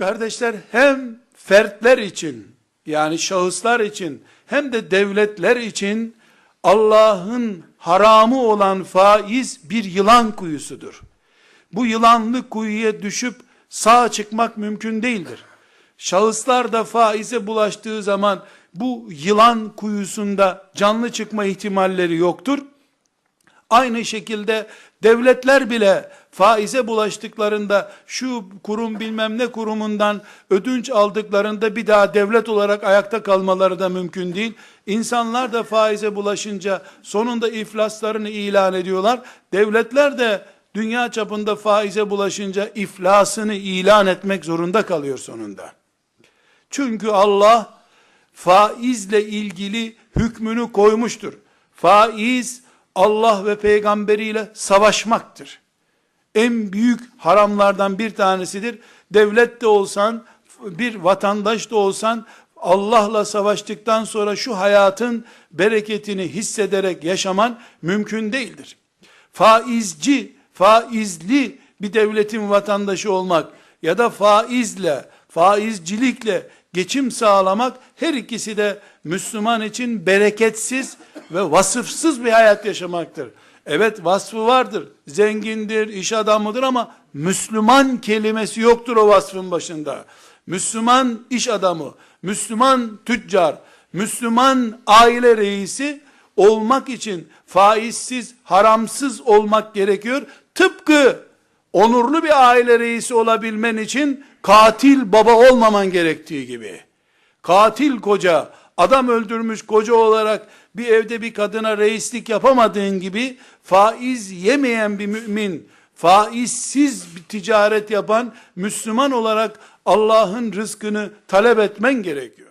Kardeşler hem fertler için yani şahıslar için hem de devletler için Allah'ın haramı olan faiz bir yılan kuyusudur. Bu yılanlı kuyuya düşüp sağ çıkmak mümkün değildir. Şahıslar da faize bulaştığı zaman bu yılan kuyusunda canlı çıkma ihtimalleri yoktur. Aynı şekilde devletler bile faize bulaştıklarında şu kurum bilmem ne kurumundan ödünç aldıklarında bir daha devlet olarak ayakta kalmaları da mümkün değil. İnsanlar da faize bulaşınca sonunda iflaslarını ilan ediyorlar. Devletler de dünya çapında faize bulaşınca iflasını ilan etmek zorunda kalıyor sonunda. Çünkü Allah faizle ilgili hükmünü koymuştur. Faiz Allah ve peygamberiyle savaşmaktır. En büyük haramlardan bir tanesidir. Devlet de olsan, bir vatandaş da olsan Allah'la savaştıktan sonra şu hayatın bereketini hissederek yaşaman mümkün değildir. Faizci, faizli bir devletin vatandaşı olmak ya da faizle, faizcilikle geçim sağlamak her ikisi de Müslüman için bereketsiz ve vasıfsız bir hayat yaşamaktır. Evet vasfı vardır. Zengindir, iş adamıdır ama Müslüman kelimesi yoktur o vasfın başında. Müslüman iş adamı, Müslüman tüccar, Müslüman aile reisi olmak için faizsiz, haramsız olmak gerekiyor. Tıpkı onurlu bir aile reisi olabilmen için katil baba olmaman gerektiği gibi. Katil koca, adam öldürmüş koca olarak bir evde bir kadına reislik yapamadığın gibi faiz yemeyen bir mümin, faizsiz bir ticaret yapan Müslüman olarak Allah'ın rızkını talep etmen gerekiyor.